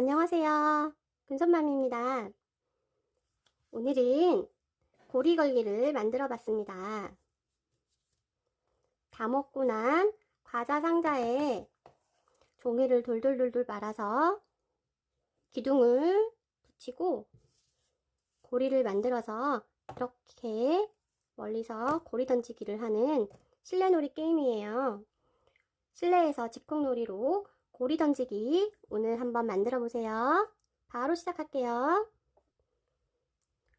안녕하세요. 금손맘입니다. 오늘은 고리 걸기를 만들어 봤습니다. 다 먹고 난 과자 상자에 종이를 돌돌돌돌 말아서 기둥을 붙이고 고리를 만들어서 이렇게 멀리서 고리 던지기를 하는 실내놀이 게임이에요. 실내에서 직콕놀이로 고리 던지기 오늘 한번 만들어 보세요. 바로 시작할게요.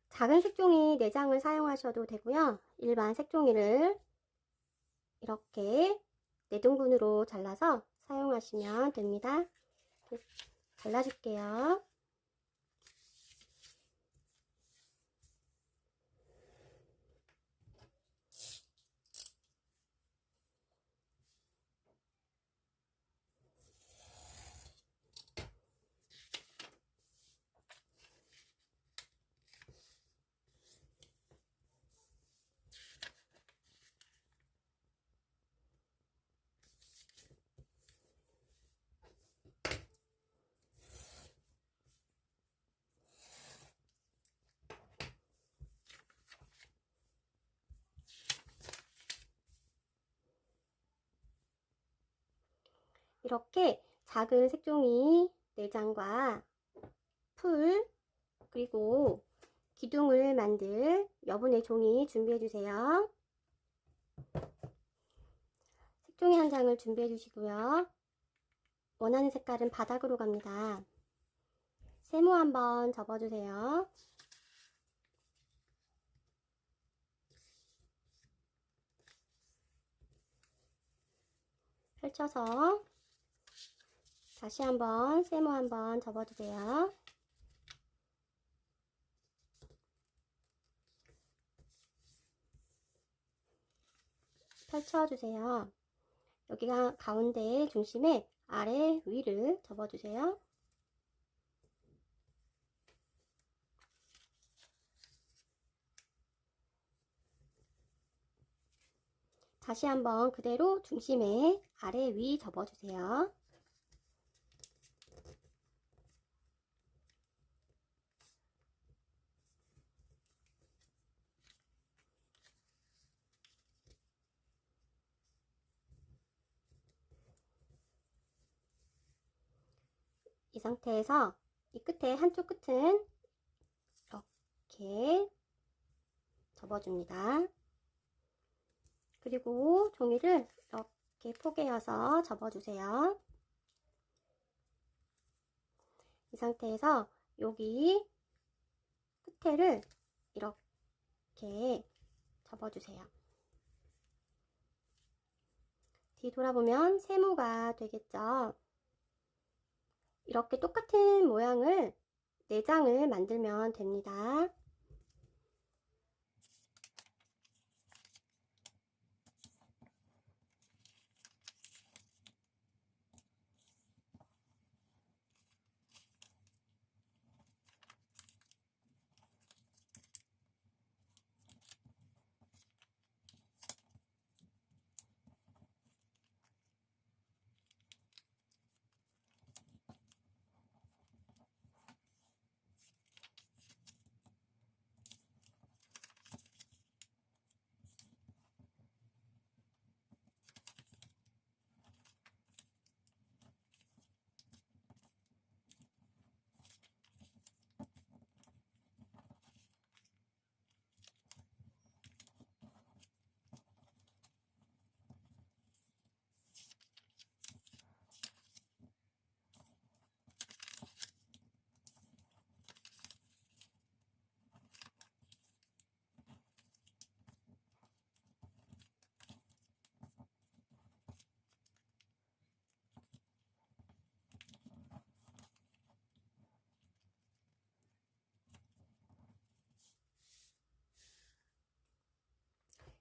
작은 색종이 4장을 사용하셔도 되고요. 일반 색종이를 이렇게 4등분으로 잘라서 사용하시면 됩니다. 잘라줄게요. 이렇게 작은 색종이 4장과 풀 그리고 기둥을 만들 여분의 종이 준비해 주세요. 색종이 한 장을 준비해 주시고요. 원하는 색깔은 바닥으로 갑니다. 세모 한번 접어주세요. 펼쳐서 다시 한번 세모 한번 접어주세요. 펼쳐주세요. 여기가 가운데 중심에 아래 위를 접어주세요. 다시 한번 그대로 중심에 아래 위 접어주세요. 이 상태에서 이 끝에 한쪽 끝은 이렇게 접어줍니다. 그리고 종이를 이렇게 포개어서 접어주세요. 이 상태에서 여기 끝에를 이렇게 접어주세요. 뒤 돌아보면 세모가 되겠죠. 이렇게 똑같은 모양을 4장을 만들면 됩니다.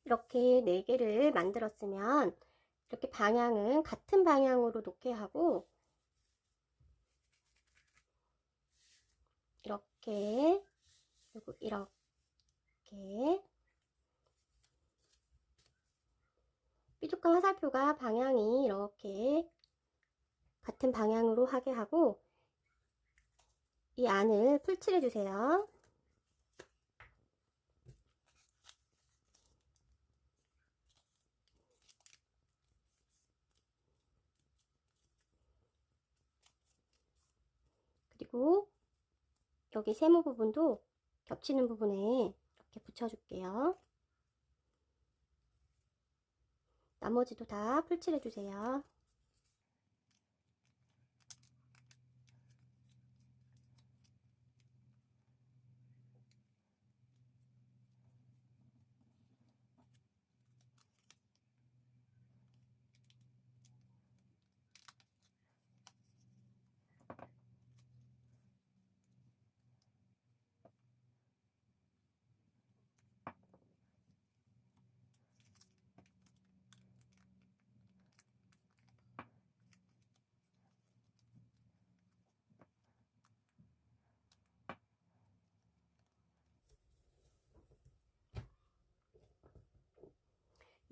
이렇게 4개를 만들었으면 이렇게 방향은 같은 방향으로 놓게 하고 이렇게 그리고 이렇게 삐죽한 화살표가 방향이 이렇게 같은 방향으로 하게 하고 이 안을 풀칠해 주세요. 그리고 여기 세모 부분도 겹치는 부분에 이렇게 붙여줄게요. 나머지도 다 풀칠해 주세요.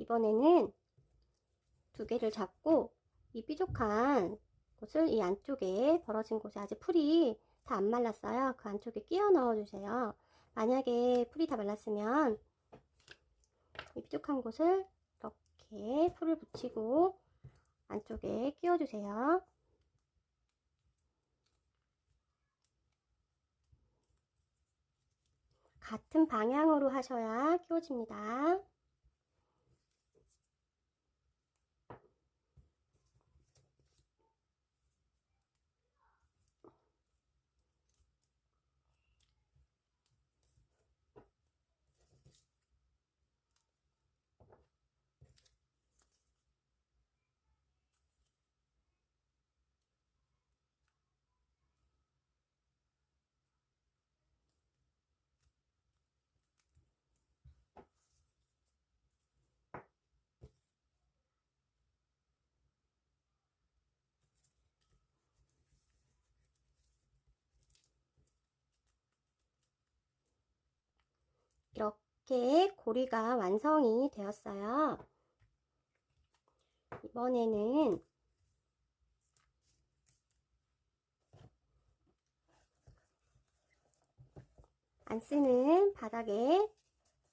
이번에는 두 개를 잡고 이 뾰족한 곳을 이 안쪽에 벌어진 곳에 아직 풀이 다 안 말랐어요. 그 안쪽에 끼워 넣어 주세요. 만약에 풀이 다 말랐으면 이 뾰족한 곳을 이렇게 풀을 붙이고 안쪽에 끼워 주세요. 같은 방향으로 하셔야 끼워집니다. 이렇게 고리가 완성이 되었어요. 이번에는 안 쓰는 바닥에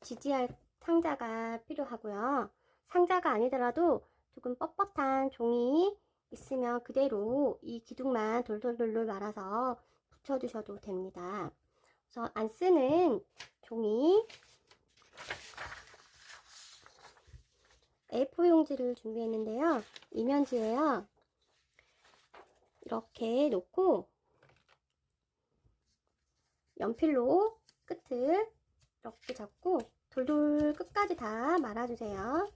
지지할 상자가 필요하고요. 상자가 아니더라도 조금 뻣뻣한 종이 있으면 그대로 이 기둥만 돌돌돌돌 말아서 붙여주셔도 됩니다. 그래서 안 쓰는 종이 A4 용지를 준비했는데요. 이면지예요. 이렇게 놓고 연필로 끝을 이렇게 잡고 돌돌 끝까지 다 말아주세요.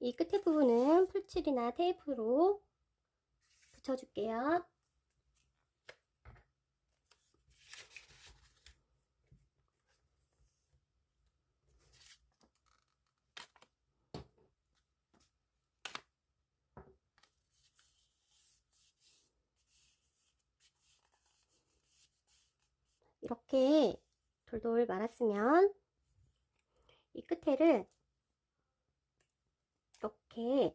이 끝에 부분은 풀칠이나 테이프로 붙여줄게요. 이렇게 돌돌 말았으면 이 끝에를 이렇게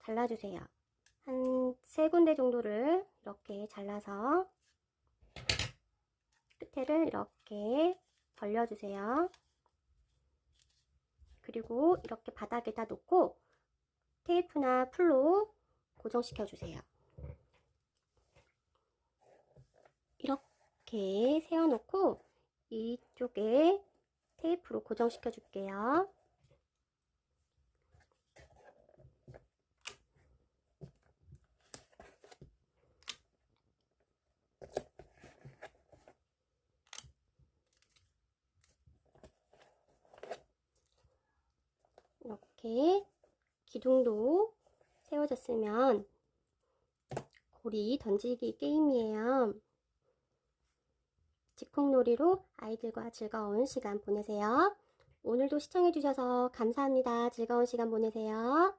잘라주세요. 한 세 군데 정도를 이렇게 잘라서 끝에를 이렇게 벌려주세요. 그리고 이렇게 바닥에다 놓고 테이프나 풀로 고정시켜 주세요. 이렇게 세워놓고 이쪽에 테이프로 고정시켜 줄게요. 이렇게 기둥도 세워졌으면 고리 던지기 게임이에요. 즉흥놀이로 아이들과 즐거운 시간 보내세요. 오늘도 시청해주셔서 감사합니다. 즐거운 시간 보내세요.